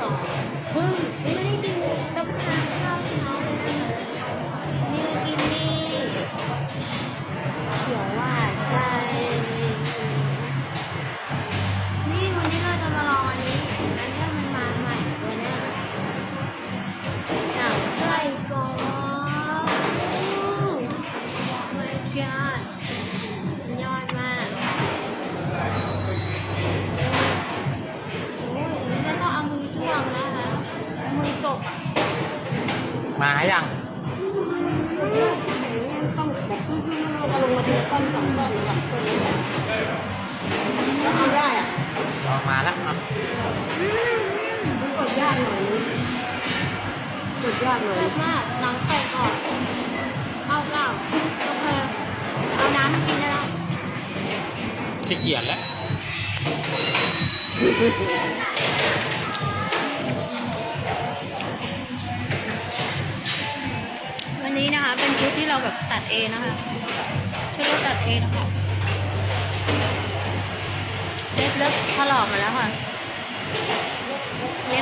สองเพิ่งไม่ได้กินกับข้าวข้าวเช้าเลยนะนี่มากินนี่เขียวหวานใจนี่วันนี้เราจะมาลองอันนี้อันนี้มันมาใหม่ตัวเนี้ยหนังไก่กรอบอู้ my god มายังต้องแบบเอาลงมาทีละต้นสองต้นหลังต้นแล้วเอาได้อะรอมาแล้วอะมันกดยากหน่อยนึงกดยากหน่อยเลิศมากหลังไก่ก่อนเอาเปล่าโอเคเอาน้ำมากินได้แล้วขี้เกียจแล้ว นะคะ เป็นชุดที่เราแบบตัดเองนะคะชุดเราตัดเองนะคะเล็บเล็บถลอกมาแล้วค่ะเล็บ